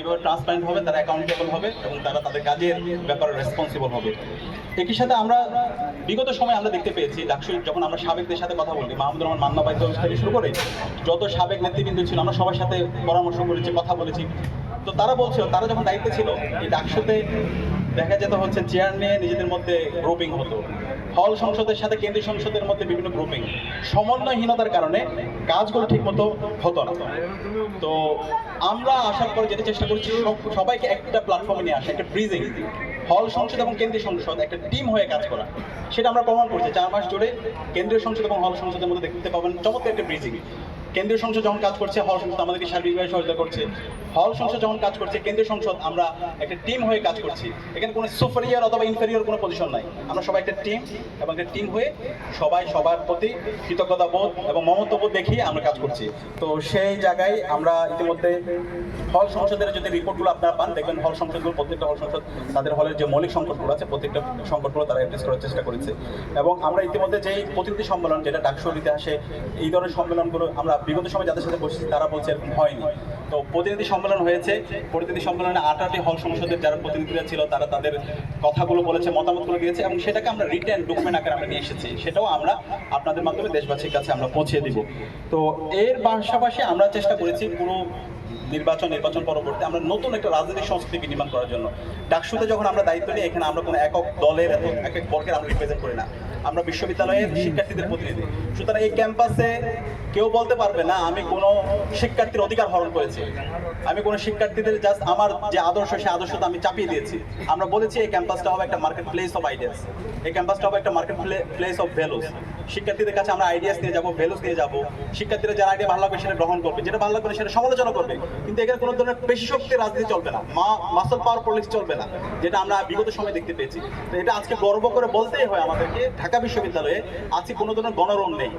এইভাবে ট্রান্সপারেন্ট হবে, তারা অ্যাকাউন্টেবল হবে এবং তারা তাদের কাজের ব্যাপারে রেসপন্সিবল হবে। একই সাথে আমরা বিগত সময় আমরা দেখতে পেয়েছি ডাকসু যখন আমরা সাবেকদের সাথে কথা বলি মাহমুদুর রহমান মান্না বাইদ থেকে শুরু করে যত সাবেক নেতৃবৃন্দ ছিল, আমরা সবার সাথে পরামর্শ করেছি, কথা বলেছি। তো তারা বলছিল, তারা যখন দায়িত্বে ছিল, এই ডাকসুতে দেখা যেত হচ্ছে চেয়ার নিয়ে নিজেদের মধ্যে গ্রুপিং হতো। হল সংসদের সাথে কেন্দ্রীয় সংসদের মধ্যে বিভিন্ন গ্রুপিং সমন্বয়হীনতার কারণে কাজগুলো ঠিকমতো হতো না। তো আমরা আসার পরে যেটা চেষ্টা করছি সবাইকে একটা প্ল্যাটফর্মে নিয়ে আসা, একটা ব্রিজিং হল সংসদ এবং কেন্দ্রীয় সংসদ, একটা টিম হয়ে কাজ করা। সেটা আমরা প্রমাণ করছি। চার মাস জুড়ে কেন্দ্রীয় সংসদ এবং হল সংসদের মধ্যে দেখতে পাবেন চমৎকার একটা ব্রিজিং কেন্দ্রীয় সংসদ যখন কাজ করছে, হল সংসদ আমাদেরকে সার্বিকভাবে সহযোগিতা করছে। হল সংসদ যখন কাজ করছে, কেন্দ্রীয় সংসদ, আমরা একটা টিম হয়ে কাজ করছি। এখানে কোনো সুপারিয়ার অথবা ইনফেরিয়ার কোনো পজিশন নাই। আমরা সবাই একটা টিম এবং একটা টিম হয়ে সবাই সবার প্রতি কৃতজ্ঞতা বোধ এবং মমত্ববোধ দেখিয়ে আমরা কাজ করছি। তো সেই জায়গায় আমরা ইতিমধ্যে হল সংসদের যদি রিপোর্টগুলো আপনারা পান, দেখবেন হল সংসদগুলো, প্রত্যেকটা হল সংসদ, তাদের হলের যে মৌলিক সংকটগুলো আছে, প্রত্যেকটা সংকটগুলো তারা অ্যাড্রেস করার চেষ্টা করেছে। এবং আমরা ইতিমধ্যে যেই প্রতিনিধি সম্মেলন, যেটা ডাকসুর ইতিহাসে, এই ধরনের সম্মেলনগুলো আমরা বিগত সময় যাদের সাথে বসেছি, তারা বলছে হয়নি। তো প্রতিনিধি সম্মেলন হয়েছে। প্রতিনিধি সম্মেলনে আঠারোটি হল সংসদের যারা প্রতিনিধিরা ছিল, তারা তাদের কথাগুলো বলেছে, মতামতগুলো দিয়েছে এবং সেটাকে আমরা রিটার্ন ডকুমেন্ট আকারে আমরা নিয়ে এসেছি। সেটাও আমরা আপনাদের মাধ্যমে দেশবাসীর কাছে আমরা পৌঁছে দিব। তো এর পাশাপাশি আমরা চেষ্টা করেছি পুরো নির্বাচন নির্বাচন পরবর্তী আমরা নতুন একটা রাজনৈতিক সংস্কৃতি নির্মাণ করার জন্য। ডাকসুতে যখন আমরা দায়িত্ব নিই, এখানে আমরা কোনো একক দলের এত এক এক বর্গের আমরা রিপ্রেজেন্ট করি না। আমরা বিশ্ববিদ্যালয়ের শিক্ষার্থীদের প্রতিনিধি। সুতরাং এই ক্যাম্পাসে কেউ বলতে পারবে না, আমি কোনো শিক্ষার্থীর অধিকার হরণ করেছি। আমি কোনো শিক্ষার্থীদের জাস্ট আমার যে আদর্শ, সেই আদর্শটা আমি চাপিয়ে দিয়েছি। আমরা বলেছি এই ক্যাম্পাসটা হবে একটা মার্কেট প্লেস অফ আইডিয়াস এই ক্যাম্পাসটা হবে একটা মার্কেট প্লেস অফ ভ্যালুস শিক্ষার্থীদের কাছে আমরা আইডিয়াস নিয়ে যাব ভ্যালুস নিয়ে যাব। শিক্ষার্থীরা যারা আইডিয়া ভালো লাগবে সেটা গ্রহণ করবে, যেটা ভালো লাগবে সেটা সমালোচনা করবে। কিন্তু এখানে কোনো ধরনের পেশি শক্তির রাজনীতি চলবে না। মা মাসল পাওয়ার পলিটিক্স চলবে না, যেটা আমরা বিগত সময় দেখতে পেয়েছি। তো এটা আজকে গর্ব করে বলতেই হয় আমাদেরকে বিশ্ববিদ্যালয়ে আজকে কোনো ধরনের গণরোগ নেই,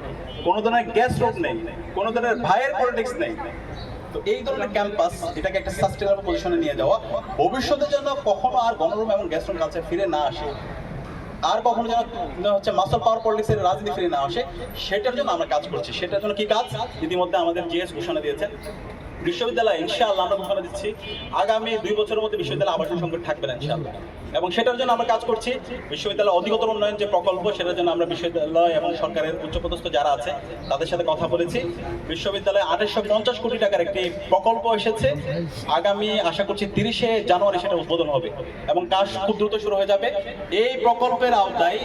কোনো ধরনের গ্যাস রোগ নেই, কোনো ধরনের ভাইয়ের পলিটিক্স নেই। তো এই ধরনের ক্যাম্পাস এটাকে একটা সাস্টেনেবল পজিশনে নিয়ে যাওয়া ভবিষ্যতে যেন কখনো আর গণরুম এবং গ্যাস রুম কালচার ফিরে না আসে, আর কখনো যেন হচ্ছে মাসল পাওয়ার পলিটিক্সের রাজনীতি ফিরে না আসে, সেটার জন্য আমরা কাজ করছি। সেটার জন্য কি কাজ? ইতিমধ্যে আমাদের জিএস ঘোষণা দিয়েছেন। বিশ্ববিদ্যালয়, ইনশাআল্লাহ আমরা ঘোষণা দিচ্ছি, আগামী দুই বছরের মধ্যে বিশ্ববিদ্যালয় আবাসন সংকট থাকবে না, ইনশাআল্লাহ। এবং সেটার জন্য আমরা কাজ করছি বিশ্ববিদ্যালয় অধিকতর উন্নয়ন যে প্রকল্প, সেটার জন্য আমরা বিশ্ববিদ্যালয় এবং সরকারের উচ্চপদস্থ যারা আছে, তাদের সাথে কথা বলেছি। বিশ্ববিদ্যালয়ে আঠাশশো পঞ্চাশ কোটি টাকার একটি প্রকল্প এসেছে। আগামী, আশা করছি, তিরিশে জানুয়ারি সেটা উদ্বোধন হবে এবং কাজ খুব দ্রুত শুরু হয়ে যাবে। এই প্রকল্পের আওতায়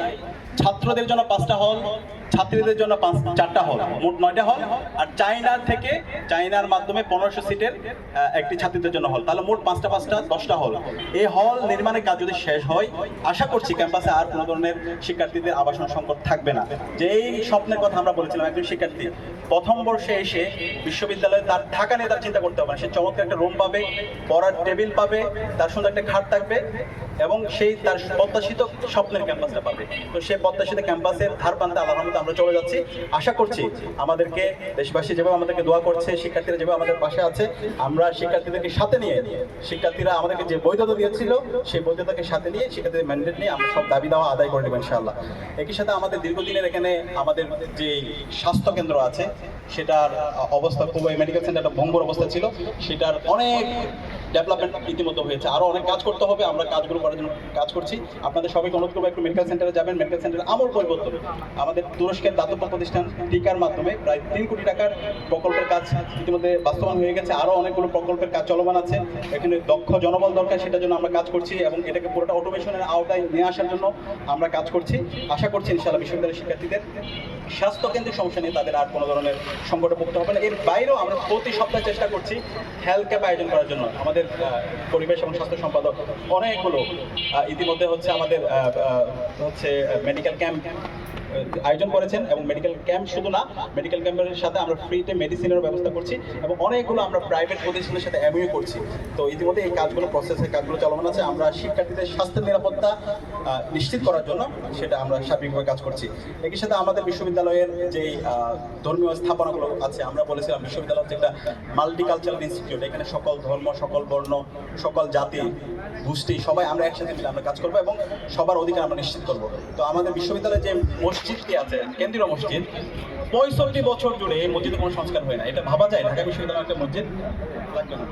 ছাত্রদের জন্য পাঁচটা হল ছাত্রীদের জন্য পাঁচ, চারটা হল, মোট নয়টা হল। আর চাইনার থেকে চাইনার মাধ্যমে পনেরোশো সিটের একটি ছাত্রীদের জন্য হল। তাহলে মোট পাঁচটা পাঁচটা, দশটা হল। এই হল নির্মাণের কাজ যদি শেষ হয়, আশা করছি ক্যাম্পাসে আর কোনো ধরনের শিক্ষার্থীদের আবাসন সংকট থাকবে না। যে এই স্বপ্নের কথা আমরা বলেছিলাম, একজন শিক্ষার্থী প্রথম বর্ষে এসে বিশ্ববিদ্যালয়ে তার থাকা নিয়ে তার চিন্তা করতে হবে না। সে চমৎকার একটা রুম পাবে, পড়ার টেবিল পাবে, তার সুন্দর একটা খাট থাকবে এবং সেই তার প্রত্যাশিত স্বপ্নের ক্যাম্পাসটা পাবে। তো সেই প্রত্যাশিত ক্যাম্পাসের ধার প্রান্তে আল্লাহর রহমতে আমরা চলে যাচ্ছি, আশা করছি আমাদেরকে দেশবাসী যেভাবে আমাদেরকে দোয়া করছে, শিক্ষার্থীরা যেভাবে আমাদের পাশে আছে, আমরা শিক্ষার্থীদেরকে সাথে নিয়ে, শিক্ষার্থীরা আমাদেরকে যে বৈধতা দিয়েছিল, সেই বৈধতাকে সাথে নিয়ে, শিক্ষার্থীদের ম্যান্ডেট নিয়ে আমরা সব দাবি দেওয়া আদায় করে দেবো ইনশাআল্লাহ। একই সাথে আমাদের দীর্ঘদিনের এখানে আমাদের যে স্বাস্থ্য কেন্দ্র আছে, সেটার অবস্থা খুব মেডিকেল সেন্টারটা ভঙ্গুর অবস্থা ছিল, সেটার অনেক ডেভেলপমেন্ট ইতিমধ্যে হয়েছে। আরও অনেক কাজ করতে হবে, আমরা কাজগুলো করার জন্য কাজ করছি। আপনাদের সবাইকে অনুরোধ করব, একটু মেডিকেল সেন্টারে যাবেন। মেডিকেল সেন্টারে আমল পরিবর্তন। আমাদের তুরস্কের দাতব্য প্রতিষ্ঠান টিকার মাধ্যমে প্রায় তিন কোটি টাকার প্রকল্পের কাজ ইতিমধ্যে বাস্তবায়ন হয়ে গেছে। আরও অনেকগুলো প্রকল্পের কাজ চলমান আছে। এখানে দক্ষ জনবল দরকার, সেটার জন্য আমরা কাজ করছি এবং এটাকে পুরোটা অটোমেশনের আওতায় নিয়ে আসার জন্য আমরা কাজ করছি। আশা করছি ইনশাআল্লাহ বিশ্ববিদ্যালয়ের শিক্ষার্থীদের স্বাস্থ্য কেন্দ্রিক সমস্যা নিয়ে তাদের আর কোনো ধরনের সংকটে পড়তে হবে না। এর বাইরেও আমরা প্রতি সপ্তাহে চেষ্টা করছি হেলথ ক্যাম্প আয়োজন করার জন্য। আমাদের পরিবেশ এবং স্বাস্থ্য সম্পাদক অনেকগুলো ইতিমধ্যে হচ্ছে আমাদের হচ্ছে মেডিকেল ক্যাম্প আয়োজন করেছেন এবং মেডিকেল ক্যাম্প শুধু না মেডিকেল ক্যাম্পের সাথে আমরা ফ্রিতে মেডিসিনের ব্যবস্থা করছি এবং অনেকগুলো আমরা প্রাইভেট প্রতিষ্ঠানের সাথে এমইউ করছি। তো ইতিমধ্যে এই কাজগুলো প্রসেসের কাজগুলো চলমান আছে। আমরা শিক্ষার্থীদের স্বাস্থ্যের নিরাপত্তা নিশ্চিত করার জন্য সেটা আমরা সার্বিকভাবে কাজ করছি। একই সাথে আমাদের বিশ্ববিদ্যালয়ের যে ধর্মীয় স্থাপনাগুলো আছে, আমরা বলেছিলাম বিশ্ববিদ্যালয় হচ্ছে একটা মাল্টিকালচারাল ইনস্টিটিউট এখানে সকল ধর্ম, সকল বর্ণ, সকল জাতি গোষ্ঠী সবাই আমরা একসাথে মিলে আমরা কাজ করব এবং সবার অধিকার আমরা নিশ্চিত করব। তো আমাদের বিশ্ববিদ্যালয়ে যে মসজিদটি আছে, কেন্দ্রীয় মসজিদ, পঁয়ষট্টি বছর জুড়ে এই মসজিদে কোনো সংস্কার হয় না। এটা ভাবা যায়, ঢাকা বিশ্ববিদ্যালয়ের একটা মসজিদ। লাগবে না।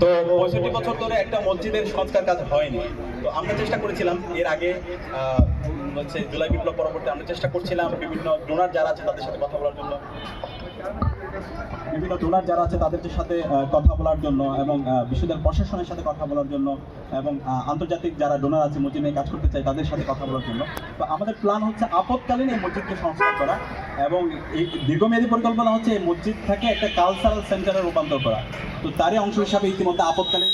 তো পঁয়ষট্টি বছর ধরে একটা মসজিদের সংস্কার কাজ হয়নি। তো আমরা চেষ্টা করেছিলাম, এর আগে হচ্ছে জুলাই বিপ্লব পরবর্তী আমরা চেষ্টা করছিলাম, বিভিন্ন ডোনার যারা আছে তাদের সাথে কথা বলার জন্য। বিভিন্ন ডোনার যারা আছে তাদের সাথে কথা বলার জন্য এবং বিশ্বদের প্রশাসনের সাথে কথা বলার জন্য এবং আন্তর্জাতিক যারা ডোনার আছে মসজিদ নিয়ে কাজ করতে চায় তাদের সাথে কথা বলার জন্য। তো আমাদের প্ল্যান হচ্ছে আপৎকালীন এই মসজিদকে সংস্কার করা এবং এই দীর্ঘমেয়াদী পরিকল্পনা হচ্ছে এই মসজিদ থেকে একটা কালচারাল সেন্টারে রূপান্তর করা। তো তারই অংশ হিসাবে ইতিমধ্যে আপৎকালীন